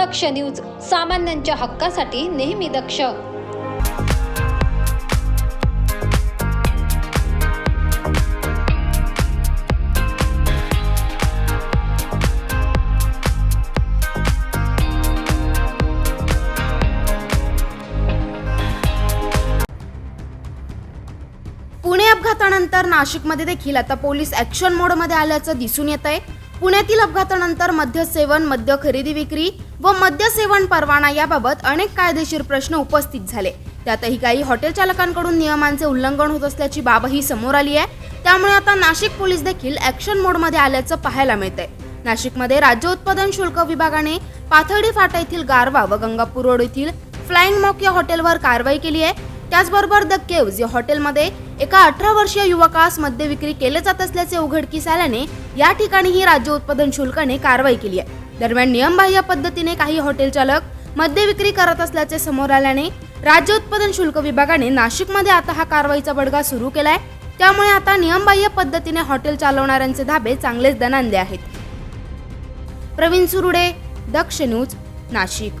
दक्ष news सामान्यांच्या हक्कासाठी नेहमी दक्ष. पुणे अपघातानंतर नाशिकमध्ये देखील आता पोलीस ऍक्शन मोडमध्ये आल्याचं दिसून येत आहे पुण्यातील अपघातानंतर मद्यसेवन मद्य खरेदी विक्री व मद्यसेवन परवाना याबाबत अनेक कायदेशीर प्रश्न उपस्थित झाले. त्यातही काही हॉटेल चालकांकडून नियमांचे उल्लंघन होत असल्याची बाबही समोर आली आहे. त्यामुळे आता नाशिक पोलीस देखील ऍक्शन मोडमध्ये आल्याचं पाहायला मिळतंय. नाशिकमध्ये राज्य उत्पादन शुल्क विभागाने पाथर्डी फाटा येथील गारवा व गंगापूर रोड येथील फ्लाइंग मॉक या हॉटेलवर कारवाई केली आहे. त्याचबरोबर द केव्ज या हॉटेलमध्ये एका अठरा वर्षीय युवकास मद्य विक्री केले जात असल्याचे उघडकीस आल्याने या ठिकाणीही राज्य उत्पादन शुल्काने कारवाई केली आहे. दरम्यान नियमबाह्य पद्धतीने काही हॉटेल चालक मद्य विक्री करत असल्याचे समोर आल्याने राज्य उत्पादन शुल्क विभागाने नाशिकमध्ये आता हा कारवाईचा बडगा सुरू केलाय. त्यामुळे आता नियमबाह्य पद्धतीने हॉटेल चालवणाऱ्यांचे धाबे चांगलेच दणानले आहेत. प्रवीण सुरुडे दक्ष न्यूज नाशिक.